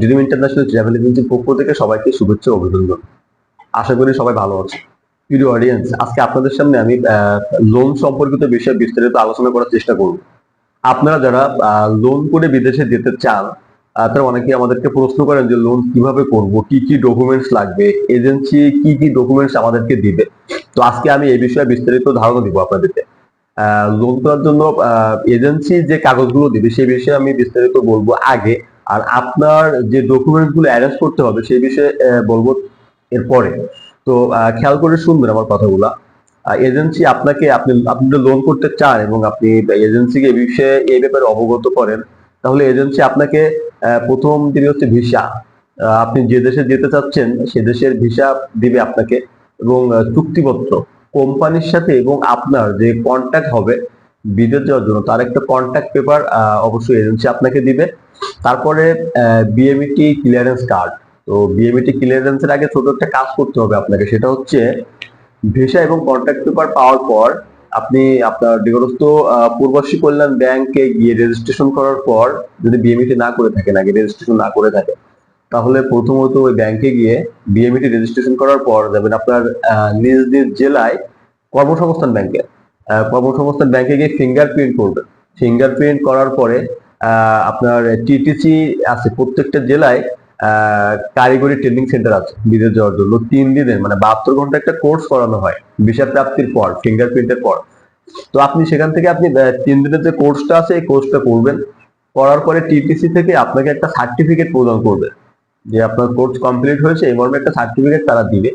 ডিডিম international travel এজেন্সির পক্ষ থেকে সবাইকে শুভেচ্ছা অভিনন্দন। আশা করি সবাই ভালো আছে। প্রিয় অডিয়েন্স আজকে আপনাদের সামনে আমি লোন সম্পর্কিত বিষয়ে বিস্তারিত আলোচনা করার চেষ্টা করব। আপনারা যারা লোন করে বিদেশে যেতে চান তারা অনেকে আমাদেরকে প্রশ্ন করেন যে লোন কীভাবে করব, কি কি ডকুমেন্টস লাগবে এজেন্সি কি কি ডকুমেন্টস আমাদেরকে দিবে। তো আজকে আমি এই বিষয়ে বিস্তারিত ধারণা দিব আপনাদেরকে। লোন করার জন্য এজেন্সি যে কাগজগুলো দিবে সেই বিষয়ে আমি বিস্তারিত বলব আগে। আর আপনার যে ডকুমেন্টসগুলো অ্যারেঞ্জ করতে হবে, সেই বিষয়ে বলব এরপরে। তো খেয়াল করে শুনবেন আমার কথাগুলা। এজেন্সি আপনাকে, আপনি আপনি লোন করতে চান এবং আপনি এজেন্সিকে এই বিষয়ে, এই ব্যাপারে অবগত করেন, তাহলে এজেন্সি আপনাকে প্রথম দিকে হচ্ছে ভিসা আপনি যে দেশে যেতে চাচ্ছেন, সে দেশের ভিসা দিবে আপনাকে এবং চুক্তিপত্র। কোম্পানির সাথে এবং আপনার যে কন্ট্যাক্ট হবে, বিদেশ যাওয়ার জন্য, তার একটা কন্ট্যাক্ট পেপার অবশ্যই এজেন্সি আপনাকে দিবে। তারপরে বিএমইটি ক্লিয়ারেন্স কার্ড তো বিএমইটি ক্লিয়ারেন্সের আগে ছোট একটা কাজ করতে হবে আপনাকে, সেটা হচ্ছে ভিসা এবং কন্ট্যাক্ট পেপার পাওয়ার পর আপনি আপনার নিকটস্থ পূর্বশী কল্যাণ ব্যাংকে গিয়ে রেজিস্ট্রেশন করার পর যদি বিএমইটি না করে থাকেন, আগে রেজিস্ট্রেশন না করে থাকে তাহলে প্রথমত ওই ব্যাংকে গিয়ে বিএমইটি রেজিস্ট্রেশন করার পর যাবেন আপনার নিজ নিজ জেলায় কর্মসংস্থান ব্যাংকে কর্মসংস্থান ব্যাংকে গিয়ে ফিঙ্গারপ্রিন্ট করবেন। ফিঙ্গারপ্রিন্ট করার পরে আপনার টিটিসি আছে, প্রত্যেকটা জেলায় কারিগরি ট্রেনিং সেন্টার আছে, বিদেশ যাওয়ার জন্য। তিন দিনের মানে বাহাত্তর ঘণ্টা একটা কোর্স করানো হয় ভিসা প্রাপ্তির পর ফিঙ্গারপ্রিন্টের পর। তো আপনি সেখান থেকে আপনি তিন দিনের যে কোর্সটা আছে, এই কোর্সটা করবেন। করার পরে টিটিসি থেকে আপনাকে একটা সার্টিফিকেট প্রদান করবে, যে আপনার কোর্স কমপ্লিট হয়েছে, এই মর্মে একটা সার্টিফিকেট তারা দিবে।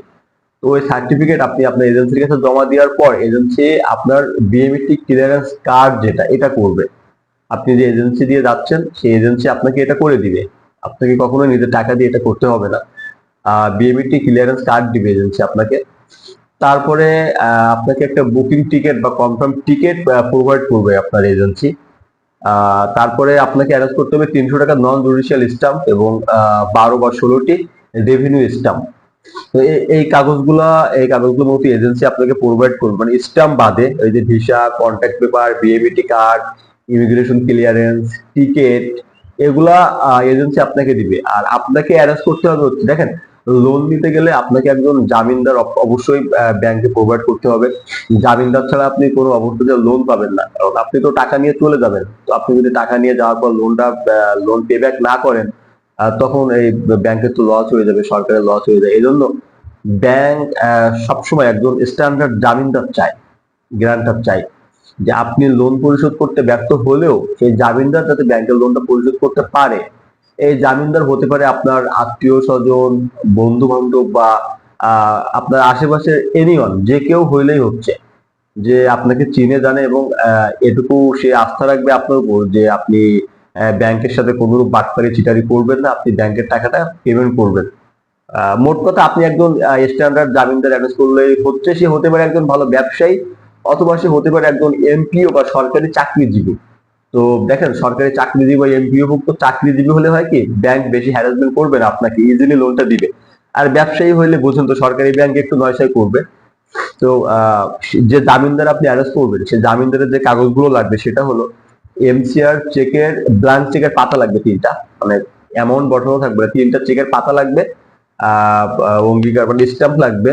তো ওই সার্টিফিকেট আপনি আপনার এজেন্সির কাছে জমা দেওয়ার পর এজেন্সি আপনার বিএমইটি ক্লিয়ারেন্স কার্ড যেটা, এটা করবে। আপনি যে এজেন্সি দিয়ে যাচ্ছেন, সেই এজেন্সি আপনাকে এটা করে দিবে। আপনাকে কখনো নিজের টাকা দিয়ে এটা করতে হবে না। বিএমইটি ক্লিয়ারেন্স কার্ড দিবে এজেন্সি আপনাকে। তারপরে আপনাকে একটা বুকিং টিকিট বা কনফার্ম টিকিট প্রোভাইড করবে আপনার এজেন্সি তারপরে আপনাকে অ্যারেঞ্জ করতে হবে তিনশো টাকা নন জুডিশিয়াল স্টাম্প এবং বারো বা ষোলোটি রেভিনিউ স্টাম্প তো এই- কাগজগুলা, এই কাগজগুলো মতো এজেন্সি আপনাকে প্রোভাইড করবে। মানে স্টাম্প বাদে, ওই যে ভিসা কন্ট্যাক্ট পেপার বিএবিটি কার্ড ইমিগ্রেশন ক্লিয়ারেন্স, টিকেট, এগুলা এজেন্সি আপনাকে দিবে। আর আপনাকে অ্যারেঞ্জ করতে হবে হচ্ছে, দেখেন লোন নিতে গেলে আপনাকে একজন জামিনদার অব- অবশ্যই ব্যাংকে প্রোভাইড করতে হবে। জামিনদার ছাড়া আপনি কোনো অবস্থাতে লোন পাবেন না। কারণ আপনি তো টাকা নিয়ে চলে যাবেন। তো আপনি যদি টাকা নিয়ে যাওয়ার পর লোনটা লোন পে ব্যাক না করেন তখন এই ব্যাংকের তো লস হয়ে যাবে, সরকারের লস হয়ে যায় এই জন্য ব্যাংক সবসময় একজন স্ট্যান্ডার্ড জামিনদার চায় গ্যারান্টার চাই। যে আপনি লোন পরিশোধ করতে ব্যর্থ হলেও সেই জামিনদার যাতে ব্যাংকের লোনটা পরিশোধ করতে পারে। এই জামিনদার হতে পারে আপনার আত্মীয় স্বজন বন্ধু বান্ধব বা আপনার আশেপাশের এনিওয়ান যে কেউ হইলেই হচ্ছে। যে আপনাকে চিনে, জানে এবং এটুকু সে আস্থা রাখবে আপনার উপর যে আপনি ব্যাংকের সাথে কোনো বাটপারি চিটারি করবেন না, আপনি ব্যাংকের টাকাটা পেমেন্ট করবেন। মোট কথা আপনি একজন স্ট্যান্ডার্ড জামিনদার অ্যারেঞ্জ করলে হচ্ছে, সে হতে পারে একজন ভালো ব্যবসায়ী অথবা সে হতে পারে একজন এমপিও বা সরকারি চাকরিজীবী। তো দেখেন সরকারি চাকরিজীবী বা এমপিও ভুক্ত চাকরিজীবী হলে হয় কি ব্যাংক বেশি হ্যারাসমেন্ট করবে না আপনাকে ইজিলি লোনটা দিবে। আর ব্যবসায়ী হইলে বুঝুন তো সরকারি ব্যাংক একটু নয়সাই করবে। তো যে জামিনদার আপনি অ্যারেস্ট করবেন সেই জামিনদারের যে কাগজগুলো লাগবে সেটা হলো এমসিআর চেকের ব্ল্যাঙ্ক চেকের পাতা লাগবে তিনটা। মানে অ্যামাউন্ট বসানো থাকবে তিনটা চেকের পাতা লাগবে আহ, অঙ্গীকার মানে স্ট্যাম্প লাগবে।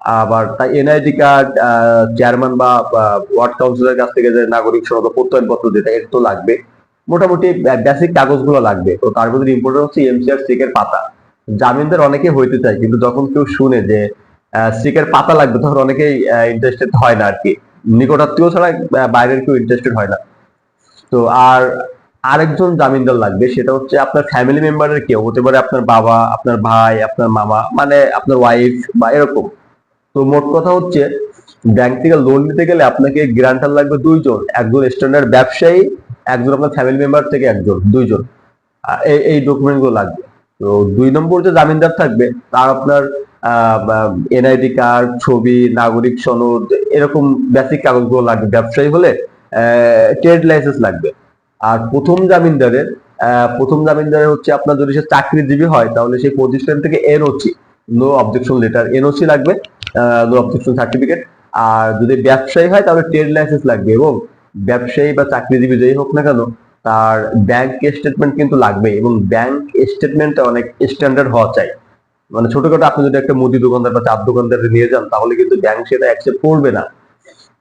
আবার তাই এনআইডি কার্ড চেয়ারম্যান বা ওয়ার্ড কাউন্সিলের কাছ থেকে যে নাগরিক সনদ প্রত্যয়নপত্র যেটা এটা তো লাগবে। মোটামুটি বেসিক কাগজগুলো লাগবে। তো তার ভিতরে ইম্পর্টেন্ট হচ্ছে এমসিআর চেকের পাতা। জামিনদার অনেকে হইতে চায়, কিন্তু যখন কেউ শুনে যে চেকের পাতা লাগবে, তখন অনেকেই ইন্টারেস্টেড হয় না আর কি নিকটাত্মীয় ছাড়া বাইরের কেউ ইন্টারেস্টেড হয় না। তো আর আরেকজন জামিনদার লাগবে, সেটা হচ্ছে আপনার ফ্যামিলি মেম্বারের কেউ। হতে পারে আপনার বাবা, আপনার ভাই, আপনার মামা মানে আপনার ওয়াইফ বা এরকম। তো মোট কথা হচ্ছে ব্যাংক থেকে লোন নিতে গেলে আপনাকে গ্রান্টার লাগবে দুইজন। একজন স্ট্যান্ডার্ড ব্যবসায়ী, একজন আপনার ফ্যামিলি মেম্বার থেকে একজন, দুইজন। এই এই ডকুমেন্টগুলো লাগবে। তো দুই নম্বর যে জামিনদার থাকবে, তার আপনার এনআইডি কার্ড ছবি, নাগরিক সনদ, এরকম বেসিক কাগজগুলো লাগবে। ব্যবসায়ী হলে ট্রেড লাইসেন্স লাগবে। আর প্রথম জামিনদারের প্রথম জামিনদারের হচ্ছে আপনার যদি সে চাকরিজীবী হয়, তাহলে সেই প্রতিষ্ঠান থেকে NOC no objection letter NOC লাগবে। অবজেকশন সার্টিফিকেট আর যদি ব্যবসায়ী হয়, তাহলে ট্রেড লাইসেন্স লাগবে এবং ব্যবসায়ী বা চাকরিজীবী যেই হোক না কেন, তার ব্যাংক স্টেটমেন্ট কিন্তু লাগবে এবং ব্যাংক স্টেটমেন্টটা অনেক স্ট্যান্ডার্ড হওয়া চাই। মানে ছোটখাটো আপনি যদি একটা মুদি দোকানদার বা চার দোকানদার নিয়ে যান, তাহলে কিন্তু ব্যাংক সেটা অ্যাকসেপ্ট করবে না।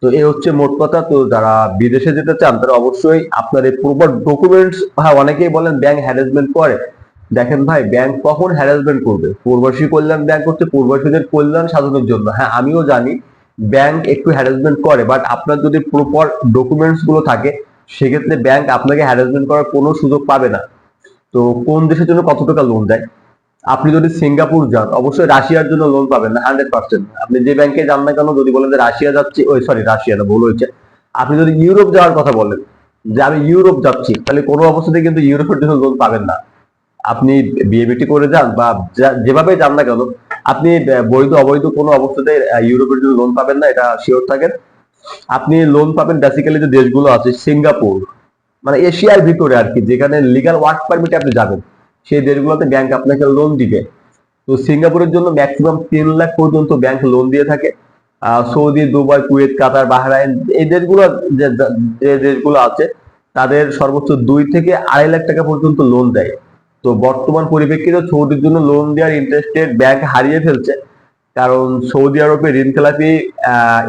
তো এই হচ্ছে মোট কথা। তো যারা বিদেশে যেতে চান, তারা অবশ্যই আপনার এই প্রপার ডকুমেন্টস হ্যাঁ অনেকেই বলেন ব্যাংক হ্যারাসমেন্ট করে। দেখেন ভাই ব্যাংক কখন হ্যারাসমেন্ট করবে? পূর্বাসী কল্যাণ ব্যাংক হচ্ছে পূর্বাসীদের কল্যাণ সাধনের জন্য। হ্যাঁ আমিও জানি ব্যাংক একটু হ্যারাসমেন্ট করে বাট আপনার যদি প্রপার ডকুমেন্টসগুলো থাকে, সেক্ষেত্রে ব্যাংক আপনাকে হ্যারাসমেন্ট করার কোনো সুযোগ পাবে না। তো কোন দেশের জন্য কত টাকা লোন দেয়? আপনি যদি সিঙ্গাপুর যান, অবশ্যই রাশিয়ার জন্য লোন পাবেন না হান্ড্রেড পার্সেন্ট আপনি যে ব্যাংকে যান না কেন, যদি বলেন যে রাশিয়া যাচ্ছি, ওই সরি রাশিয়া না, ভুল হয়েছে। আপনি যদি ইউরোপ যাওয়ার কথা বলেন, যে আমি ইউরোপ যাচ্ছি, তাহলে কোনো অবস্থাতে কিন্তু ইউরোপের জন্য লোন পাবেন না। আপনি বিএবিটি করে যান বা যেভাবে যান না কেন, আপনি বৈধ অবৈধ কোনো অবস্থাতে ইউরোপের জন্য লোন পাবেন না, এটা শিওর থাকেন। আপনি লোন পাবেন বেসিক্যালি যে দেশগুলো আছে, সিঙ্গাপুর মানে এশিয়ার ভিতরে আর কি, যেখানে লিগাল ওয়ার্ক পারমিটে আপনি যাবেন, সেই দেশগুলোতে ব্যাংক আপনাকে লোন দিবে। তো সিঙ্গাপুরের জন্য ম্যাক্সিমাম তিন লাখ পর্যন্ত ব্যাংক লোন দিয়ে থাকে। Saudi, Dubai, Kuwait, Qatar, Bahrain, এই দেশগুলো, যে দেশগুলো আছে, তাদের সর্বোচ্চ দুই থেকে আড়াই লাখ টাকা পর্যন্ত লোন দেয়। তো বর্তমান পরিপ্রেক্ষিতে সৌদির জন্য লোন দেওয়ার ইন্টারেস্টেড ব্যাংক হারিয়ে ফেলছে। কারণ সৌদি আরবে ঋণ খেলাপি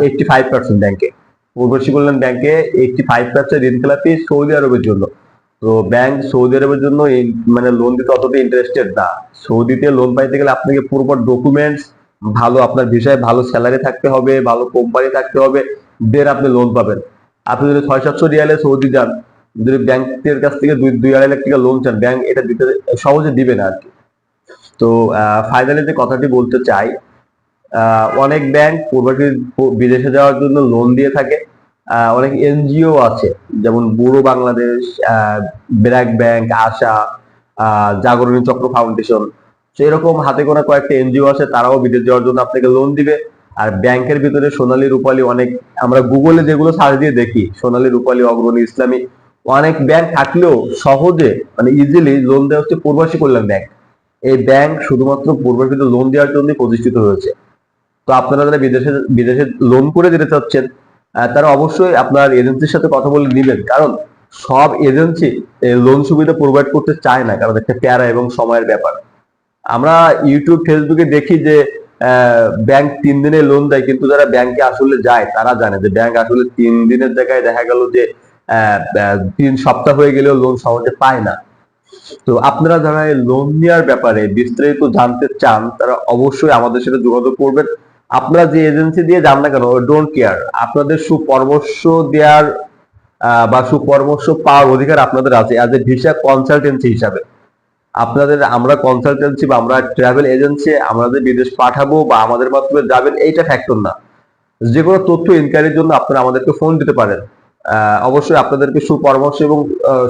এইটটি ফাইভ পার্সেন্ট ব্যাংকে পূর্বশী কল্যাণ ব্যাংকে এইটটি ফাইভ পার্সেন্ট ঋণ খেলাপি সৌদি আরবের জন্য। তো ব্যাংক সৌদি আরবের জন্য মানে লোন দিতে অতটা ইন্টারেস্টেড না। সৌদিতে লোন পাইতে গেলে আপনাকে পুরো ডকুমেন্টস ভালো আপনার বিষয়ে ভালো স্যালারি থাকতে হবে, ভালো কোম্পানি থাকতে হবে দেন আপনি লোন পাবেন। আপনি যদি ছয় সাতশো রিয়ালে সৌদি যান যদি ব্যাংকের কাছ থেকে দুই দুই আড়াই লাখ টাকা লোন চান ব্যাংক এটা দিতে সহজে দিবে না আর কি। তো ফাইনালি যে কথাটি বলতে চাই অনেক ব্যাংক পূর্বাসী বিদেশে যাওয়ার জন্য লোন দিয়ে থাকে। অনেক এনজিও আছে, যেমন বুড়ো বাংলাদেশ ব্র্যাক ব্যাংক, আশা জাগরণী চক্র ফাউন্ডেশন। তো এরকম হাতে গোনা কয়েকটা এনজিও আছে, তারাও বিদেশ যাওয়ার জন্য আপনাকে লোন দিবে। আর ব্যাংকের ভিতরে সোনালী রূপালী অনেক, আমরা গুগলে যেগুলো সার্চ দিয়ে দেখি, সোনালী রূপালী, অগ্রণী, ইসলামী অনেক ব্যাংক থাকলেও সহজে মানে ইজিলি লোন দেওয়া হচ্ছে পূর্বাসী কল্যাণ ব্যাংক এই ব্যাংক শুধুমাত্র পূর্বাসীতে লোন দেওয়ার জন্য প্রতিষ্ঠিত হয়েছে। তো আপনারা যারা বিদেশে বিদেশে লোন করে দিতে চাচ্ছেন তারা অবশ্যই আপনার এজেন্সির সাথে কথা বলে নেবেন। কারণ সব এজেন্সি লোন সুবিধা প্রোভাইড করতে চায় না, কারণ একটা প্যারা এবং সময়ের ব্যাপার। আমরা ইউটিউব ফেসবুকে দেখি যে ব্যাংক তিন দিনে লোন দেয়, কিন্তু যারা ব্যাংকে আসলে যায়, তারা জানে যে ব্যাংক আসলে তিন দিনের জায়গায় দেখা গেল যে তিন সপ্তাহ হয়ে গেলেও লোন সহজে পায় না। তো আপনারা যারা লোন নেওয়ার ব্যাপারে বিস্তারিত জানতে চান, তারা অবশ্যই আমাদের সাথে যোগাযোগ করবেন। আপনারা যে এজেন্সি দিয়ে যান না কেন ডোন্ট কেয়ার আপনাদের সুপরামর্শ দেওয়ার বা সুপরামর্শ পাওয়ার অধিকার আপনাদের আছে অ্যাজ এ ভিসা কনসালটেন্সি হিসাবে। আপনাদের, আমরা কনসালটেন্সি বা আমরা ট্রাভেল এজেন্সি আমাদের বিদেশ পাঠাবো বা আমাদের মাধ্যমে যাবেন, এইটা ফ্যাক্টর না। যে কোনো তথ্য ইনকোয়ারির জন্য আপনারা আমাদেরকে ফোন দিতে পারেন। অবশ্যই আপনাদেরকে সুপরামর্শ এবং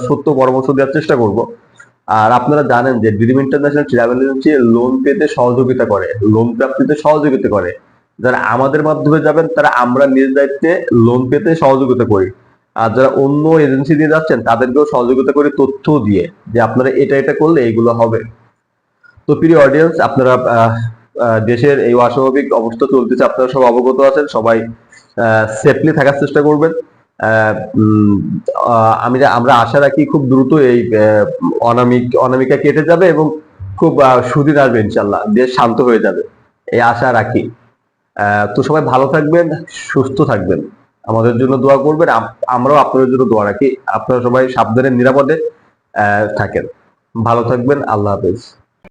সত্য পরামর্শ দেওয়ার চেষ্টা করব। আর আপনারা জানেন যে dream international travel agency loan পেতে সহযোগিতা করে লোন প্রাপ্তিতে সহযোগিতা করে। যারা আমাদের মাধ্যমে যাবেন, তারা আমরা নিজ দায়িত্বে লোন পেতে সহযোগিতা করি। আর যারা অন্য এজেন্সি দিয়ে যাচ্ছেন, তাদেরকেও সহযোগিতা করি তথ্য দিয়ে যে আপনারা এটা এটা করলে এইগুলো হবে। তো প্রিয় অডিয়েন্স আপনারা দেশের এই অস্বাভাবিক অবস্থা চলতেছে, আপনারা সব অবগত আছেন, সবাই সেফলি থাকার চেষ্টা করবেন। আমি আমরা আশা রাখি খুব দ্রুত এই অনামিক অনামিকা কেটে যাবে এবং খুব সুদিন আসবে ইনশাল্লাহ দেশ শান্ত হয়ে যাবে। এই আশা রাখি। তো সবাই ভালো থাকবেন, সুস্থ থাকবেন। আমাদের জন্য দোয়া করবেন আমরাও আপনাদের জন্য দোয়া রাখি। আপনারা সবাই সাবধানে, নিরাপদে থাকেন। ভালো থাকবেন, আল্লাহ হাফেজ।